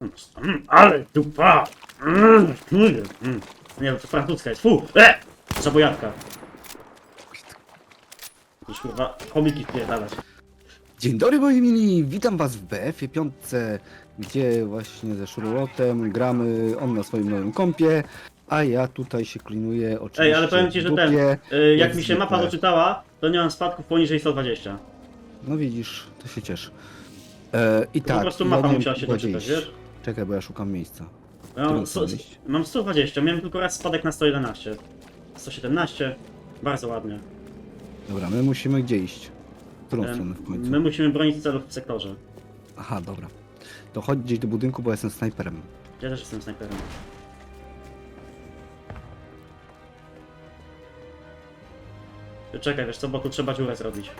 Mm, ale dupa! Mm, kurde, mm. Nie, to francuska jest. Fu! E! Zabojawka. Już kurwa, komiki wpierdalać. Dzień dobry moi mili, witam was w BF-ie 5, gdzie właśnie ze Szurlotem gramy, on na swoim nowym kompie, a ja tutaj się klinuję oczywiście Ej, ale powiem ci, w że ten, dupie. y, jak mi się mapa doczytała, to nie mam spadków poniżej 120. No widzisz, to się cieszę. E, I tak, po prostu mapa musiała się doczytać, wiesz? Czekaj, bo ja szukam miejsca. Ja mam, sto, iść? mam 120, miałem tylko raz spadek na 111. 117, bardzo ładnie. Dobra, my musimy gdzie iść? W którą Em, stronę w końcu? My musimy bronić celów w sektorze. Aha, dobra. To chodź gdzieś do budynku, bo jestem snajperem. Ja też jestem snajperem. Czekaj, wiesz co, bo tu trzeba dziurę zrobić.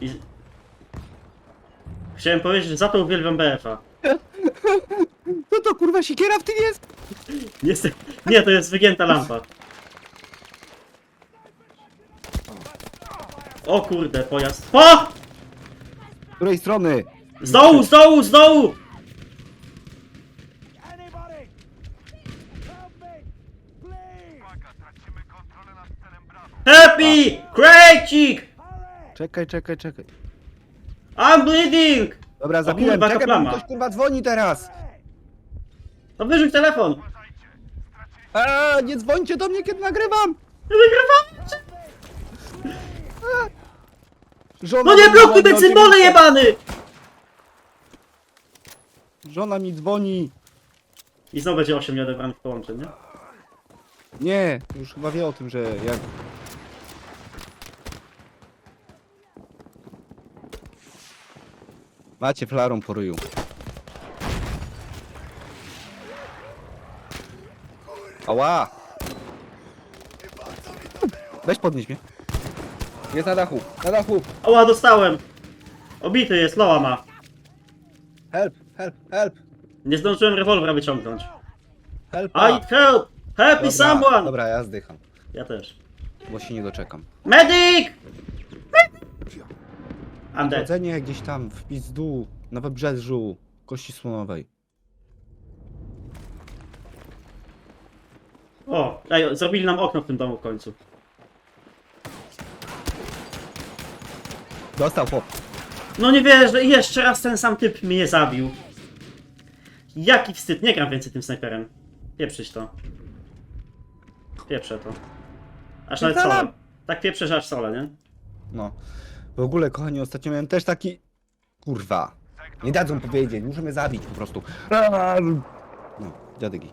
I... Chciałem powiedzieć, że za to uwielbiam BF-a. No to kurwa sikiera w tym jest? Nie, to jest wygięta lampa. O kurde, pojazd. O! Z której strony? Z dołu, z dołu, z dołu! Anybody! Help me! Please! Happy! Krejcik! Hurry! Czekaj, czekaj, czekaj. I'm bleeding! Dobra, zabiłem, kurwa, czekaj, bo ktoś kurwa dzwoni teraz! No wyrzuć telefon! A, nie dzwońcie do mnie, kiedy nagrywam! Wygrywam! Żona No nie mi blokuj dzwoni, symbole oczywiście. jebany! Żona mi dzwoni. I znowu będzie 8 nieodebranych połączeń, nie? Nie, już chyba wie o tym, że jak... Macie flarą po ryju. Ała! Weź podnieś mnie. Jest na dachu, na dachu! Oła, dostałem! Obity jest, loa ma. Help, help, help! Nie zdążyłem rewolwera wyciągnąć. Help! I help! Happy someone! Dobra, ja zdycham, Ja też. bo się nie doczekam. Medic! Dead. Chodzenie gdzieś tam w pizdu, na wybrzeżu Kości Słonowej. O, ej, zrobili nam okno w tym domu w końcu. Dostał chłop. No nie wierzę, jeszcze raz ten sam typ mnie zabił. Jaki wstyd, nie gram więcej tym snajperem. Pieprzyć to. Pieprzę to. Aż nawet sole. Tak pieprzę, że aż sole, nie? No. W ogóle, kochani, ostatnio miałem też taki... Kurwa. Nie dadzą powiedzieć, muszę mnie zabić po prostu. No, dziadygi.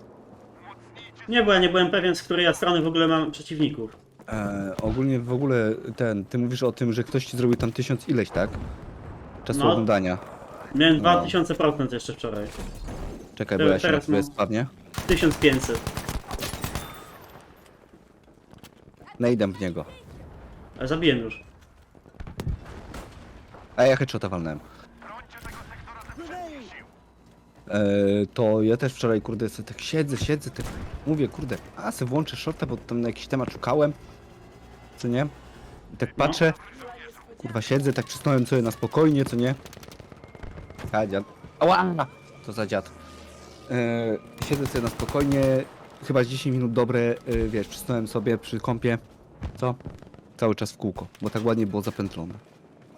Nie, bo ja nie byłem pewien, z której ja strony w ogóle mam przeciwników. E, ogólnie w ogóle ten, ty mówisz o tym, że ktoś ci zrobił tam tysiąc ileś, tak? Czasu No. oglądania. Miałem No. 2000% jeszcze wczoraj. Czekaj, bo ja się Teraz mam. spadnie. 1500. Najdę w niego. Ale zabiłem już. A ja headshota walnąłem. E, to ja też wczoraj, kurde, sobie tak siedzę, siedzę, tak mówię, kurde, a se włączę shorta, bo tam na jakiś temat szukałem, co nie? I tak patrzę, kurwa, siedzę, tak przysnąłem sobie na spokojnie, co nie? A, dziad. Ała! To za dziad. E, siedzę sobie na spokojnie, chyba z 10 minut dobre, e, wiesz, przysnąłem sobie przy kąpie, co? Cały czas w kółko, bo tak ładnie było zapętlone.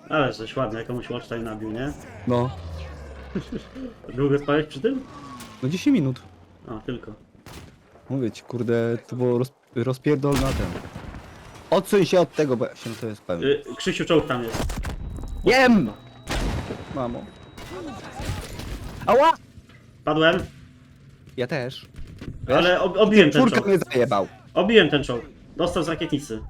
Ale żeś ładnie, jakąś watchtime nabił, nie? No, Długo spałeś przy tym? no 10 minut. A, tylko. Mówię ci, kurde, to było roz, rozpierdol na ten. Odsuń się od tego, bo ja się jest pewien. Y, Krzysiu czołg tam jest. Jem! Mamo. Ała! Padłem, Ja też. ale ob obiłem ten Czwórka czołg. mnie zajebał. Obiłem ten czołg. Dostał z rakietnicy.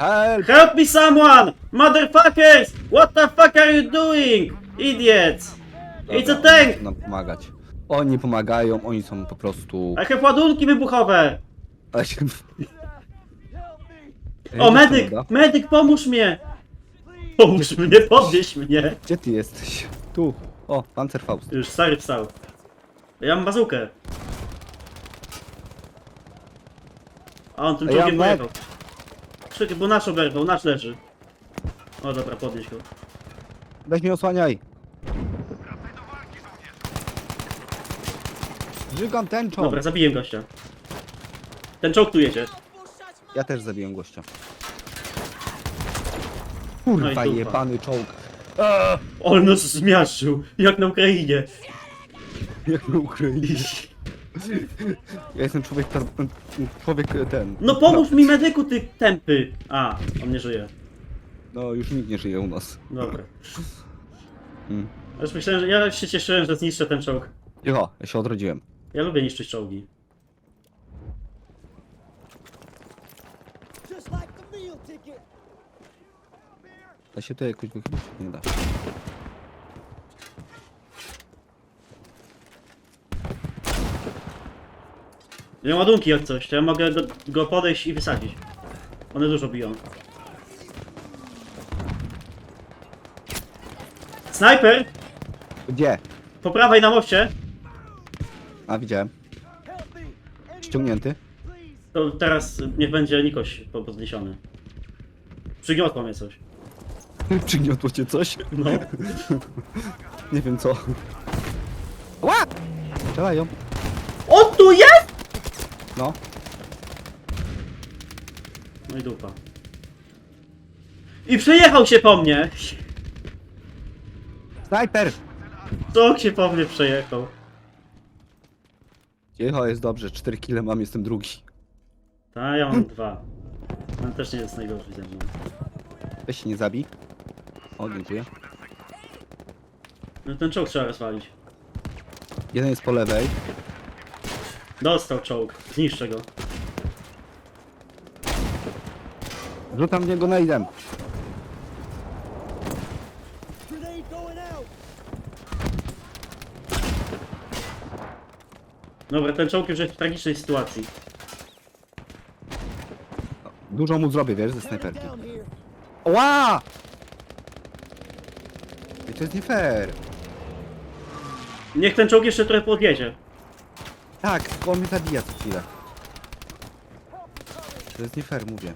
Help! Help me someone! Motherfuckers! What the fuck are you doing? Idiots! It's a Dobra, tank! nam pomagać. Oni pomagają, oni są po prostu... I have ładunki wybuchowe! O, medyk! Medyk, pomóż mnie! Pomóż mnie, podnieś mnie! Gdzie ty jesteś? Tu. O, Panzerfaust. Już stary wstał. Ja mam bazukę. A on tym A ja czołgiem med- pojechał. Czekaj, bo nasz oberwał, nasz leży. O dobra, podnieś go. Weź mnie osłaniaj. Żygam tęczą. Dobra, zabiję gościa. Ten czołg tu jedzie. Ja też zabiłem gościa. No i Kurwa dupa. jebany czołg. On nas zmiażdżył, jak na Ukrainie. Jak na Ukrainie. Ja jestem człowiek, tar- człowiek e, ten. No pomóż mi medyku, ty tępy! A, on nie żyje. No już nikt nie żyje u nas. Dobra. Mm. Ja Już myślałem, że ja się cieszyłem, że zniszczę ten czołg. Cicho, ja się odrodziłem. Ja lubię niszczyć czołgi. Just like the meal ticket. Da się to jakoś wychylić? Nie da. Ja mam ładunki jak coś, to ja mogę go, go podejść i wysadzić. One dużo biją. Snajper! Gdzie? Po prawej na moście! A widziałem. Ściągnięty. To teraz niech będzie Nikoś po- podniesiony. Przygniotło mnie coś. Przygniotło cię coś? No. Nie wiem co. Ła! Strzelają. On tu jest! No. No i dupa. I przejechał się po mnie! Snajper! Czołg się po mnie przejechał. Cicho, jest dobrze. 4 kile mam, jestem drugi. Ta, ja mam dwa. On też nie jest najgorszy ze mną. Weź się nie zabij. O, dziękuję. No ten czołg trzeba rozwalić. Jeden jest po lewej. Dostał czołg. Zniszczę go. Rzucam w niego najdem. Dobra, ten czołg już jest w tragicznej sytuacji. Dużo mu zrobię, wiesz, ze snajperki. Ła! I to jest nie fair. Niech ten czołg jeszcze trochę podjedzie. Tak, on mnie zabija co chwilę. To jest nie fair, mówię.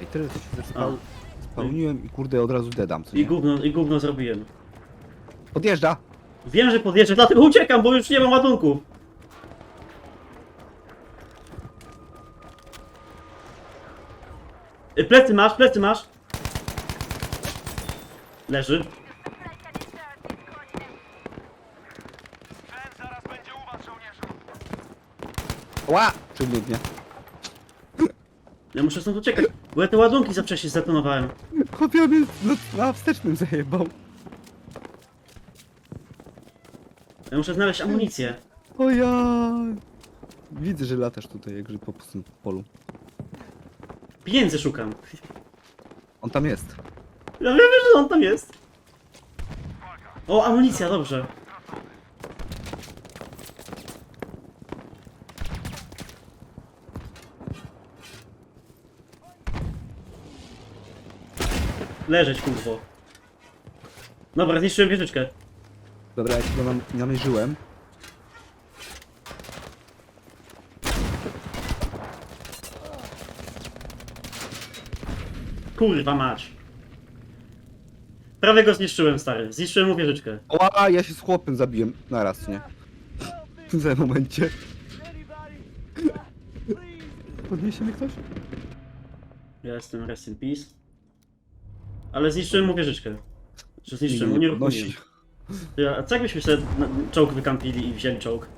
Ej, tyle to się zespał... Spełniłem i kurde od razu dedam, co I nie? gówno, i gówno zrobiłem. Podjeżdża! Wiem, że podjedzie, dlatego uciekam, bo już nie mam ładunków. Y, Plecy masz, plecy masz. Leży. zaraz będzie u was, żołnierzu. Ła! Przybiegnie. Ja muszę stąd uciekać, bo ja te ładunki za wcześnie zdetonowałem. Chłopie mnie na, na wstecznym zajebał. Ja muszę znaleźć amunicję. O ja! Widzę, że latasz tutaj jak grzyb po pustym polu. Pieniędzy szukam. On tam jest. Ja wiem, że on tam jest. O, amunicja, dobrze. Leżeć, kurwo. Dobra, zniszczyłem wieżyczkę. Dobra, ja ci go nam, namierzyłem. Kurwa mać. Prawie go zniszczyłem, stary. Zniszczyłem mu wieżyczkę. Ła, ja się z chłopem zabiłem naraz, nie? W tym momencie. Podniesie mnie ktoś? Ja jestem rest in peace. Ale zniszczyłem mu wieżyczkę. Że zniszczyłem, mu nie podnosi. Ja, a co jakbyśmy sobie na- czołg wykampili i wzięli czołg?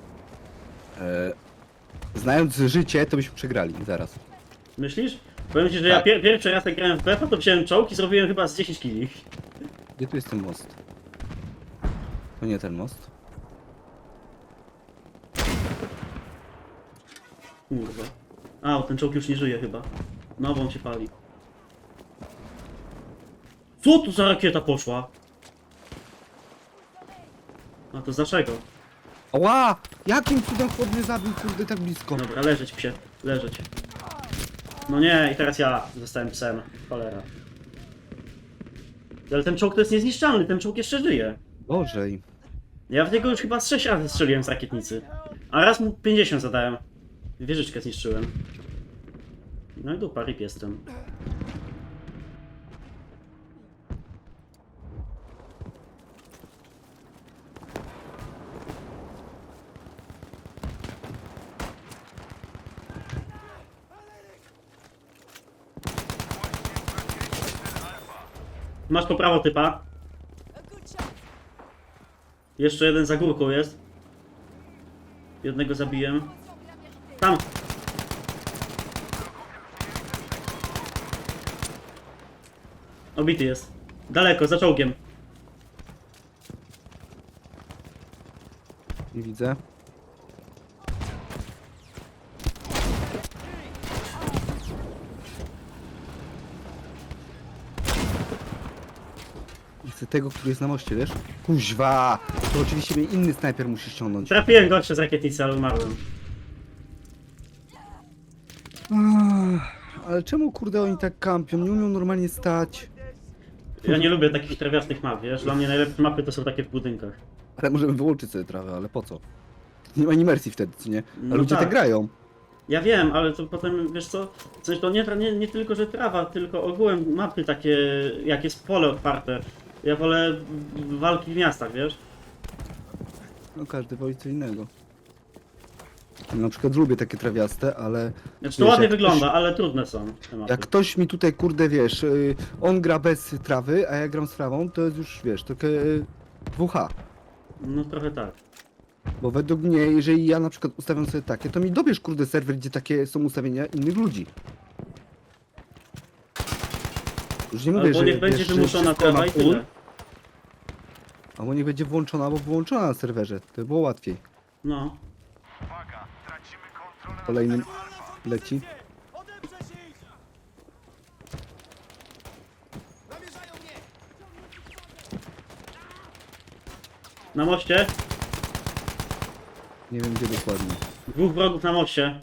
E, znając życie, to byśmy przegrali zaraz. Myślisz? Powiem ci, że ja Tak. pier pierwszy raz jak grałem w BF, to wziąłem czołg i zrobiłem chyba z 10 kili. Gdzie tu jest ten most? To nie ten most. Kurwa. A, o, ten czołg już nie żyje chyba. No, bo on się pali. Co tu za rakieta poszła? A to z naszego. Ła! Jakim cudem chłop mnie zabił, kurde, tak blisko? Dobra, leżeć psie, leżeć. No nie, i teraz ja zostałem psem. Cholera. Ale ten czołg to jest niezniszczalny, ten czołg jeszcze żyje. Bożej. Ja w niego już chyba z 6 razy strzeliłem z rakietnicy. A raz mu 50 zadałem. Wieżyczkę zniszczyłem. No i dupa, rip jestem. Masz po prawo typa. Jeszcze jeden za górką jest. Jednego zabiłem. Tam! Obity jest. Daleko, za czołgiem. Widzę. Chcę tego, który jest na moście, wiesz? Kuźwa! To oczywiście mnie inny snajper musi ściągnąć. Trafiłem gościa z rakietnicy, ale umarłem. Ach, Ale czemu kurde oni tak kampią? Nie umią normalnie stać. Ja nie lubię takich trawiastych map, wiesz? Dla mnie najlepsze mapy to są takie w budynkach. Ale możemy wyłączyć sobie trawę, ale po co? Nie ma imersji wtedy, co nie? A No ludzie tak. tak grają. Ja wiem, ale to potem, wiesz co, coś to nie, nie, nie tylko, że trawa, tylko ogółem mapy takie, jak jest pole otwarte. Ja wolę walki w miastach, wiesz? No każdy woli co innego. Na przykład lubię takie trawiaste, ale Znaczy to Wiesz, ładnie jak wygląda, ale trudne są te mapy. jak ktoś mi tutaj kurde wiesz, y, on gra bez trawy, a ja gram z trawą, to jest już wiesz, takie y, WH. No trochę tak. Bo według mnie, jeżeli ja na przykład ustawiam sobie takie, to mi dobierz kurde serwer, gdzie takie są ustawienia innych ludzi. Już nie mówię, Albo że niech będzie wymuszona wszystko trawa na i full, tyle. Albo niech będzie włączona, albo wyłączona na serwerze. To by było łatwiej. No. Uwaga, tracimy kontrolę nad Kolejny alfa. leci. Odeprzeć ich! Zamierzają mnie! Na moście. Nie wiem gdzie dokładnie. Dwóch wrogów na moście.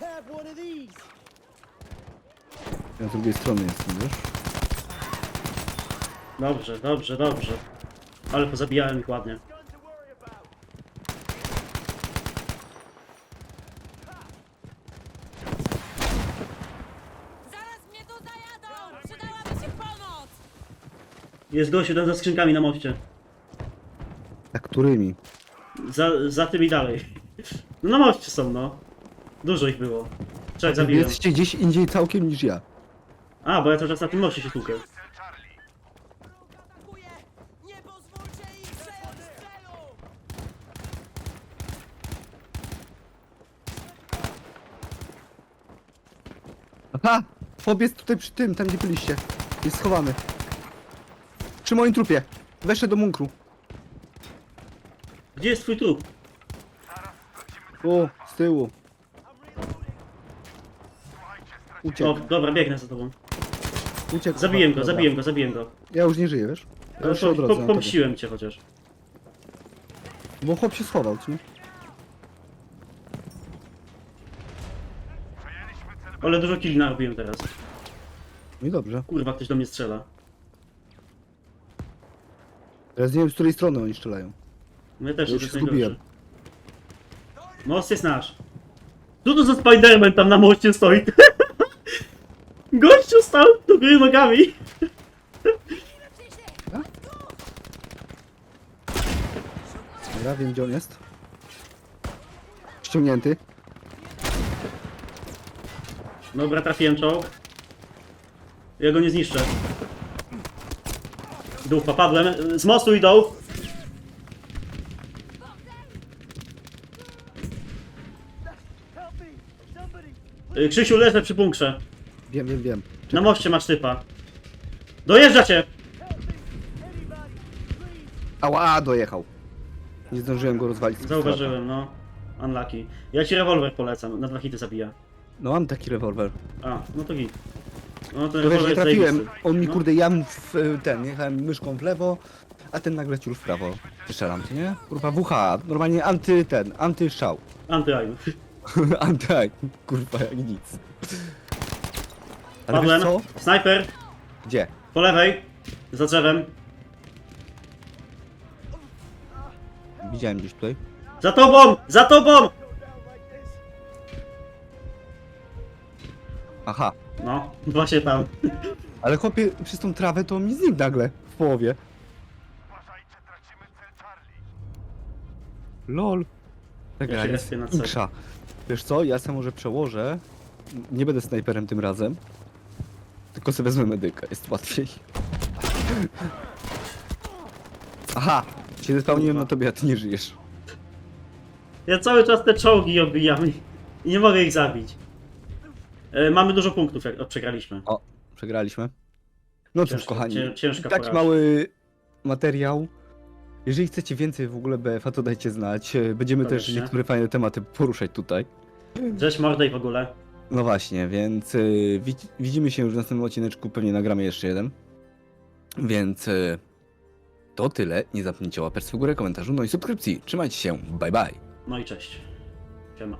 Have one of these! Ja z drugiej strony jestem, wiesz? Dobrze, dobrze, dobrze. Ale pozabijałem ich ładnie. Zaraz mnie tu zajadą! Przydałaby się pomoc! Jest gość jeden za skrzynkami na moście. A którymi? Za, za tym i dalej. No na moście są, no. Dużo ich było. Trzech zabiłem. jesteście gdzieś indziej całkiem niż ja. A, bo ja cały czas na tym moście się tłukę. Aha! Fob jest tutaj przy tym, tam gdzie byliście. Jest schowany. Przy moim trupie. Weszedł do bunkru. Gdzie jest twój trup? O, z tyłu. O, Uciekł. dobra, biegnę za tobą. Uciekł. Zabiłem go, Dobra. zabiłem go, zabiłem go. Ja już nie żyję, wiesz? Ja już się po, odrodzę po, na tobie. pomściłem cię chociaż. Bo chłop się schował, co nie? Ale dużo killi narobiłem teraz. No i dobrze. Kurwa, ktoś do mnie strzela. Teraz nie wiem, z której strony oni strzelają. No ja też Ja już to jest się zgubiłem. Most jest nasz. Co to za Spiderman tam na moście stoi? Gościu stał góry nogami. Dobra, wiem gdzie on jest. Ściągnięty. Dobra, trafiłem czołg. Ja go nie zniszczę. Dupa, padłem. Z mostu idą. Y, Krzysiu, leżę przy bunkrze. Wiem, wiem, wiem. Na moście masz typa. Dojeżdża cię! Ała, dojechał. Nie zdążyłem go rozwalić. z. Zauważyłem, no. Unlucky. Ja ci rewolwer polecam, na dwa hity zabija. No mam taki rewolwer. A, no to git. No to rewolwer nie trafiłem. zajebisty. On mi No. kurde, ja mu w ten, jechałem myszką w lewo, a ten nagle ciul w prawo. Strzelam, co nie? Kurwa, WH, normalnie anty ten, anty szał. Anty-aim. anty kurwa, jak nic. Ale Padłem. co? Snajper, Gdzie? po lewej, za drzewem. Widziałem gdzieś tutaj. Za tobą! Za tobą! Aha. No, właśnie tam. Ale chłopie, przez tą trawę to mi znikł nagle. W połowie. Lol. Ta gra się jest respię na większa. Wiesz co, ja se może przełożę. Nie będę snajperem tym razem. Tylko sobie wezmę medyka, jest łatwiej. Aha! Się spełniłem na tobie, a ty nie żyjesz. Ja cały czas te czołgi obijam i i nie mogę ich zabić. E, mamy dużo punktów, jak o, przegraliśmy. O, przegraliśmy. No cóż, Ciężko- kochani, cię- ciężka taki porażka. mały materiał. Jeżeli chcecie więcej w ogóle BF-a, to dajcie znać. Będziemy też Koniecznie. niektóre fajne tematy poruszać tutaj. Cześć mordę i w ogóle. No właśnie, więc y, widz- widzimy się już w następnym odcineczku, pewnie nagramy jeszcze jeden. Więc y, to tyle. Nie zapomnijcie łapać w górę, komentarzu, no i subskrypcji. Trzymajcie się, bye bye. No i cześć. Siema.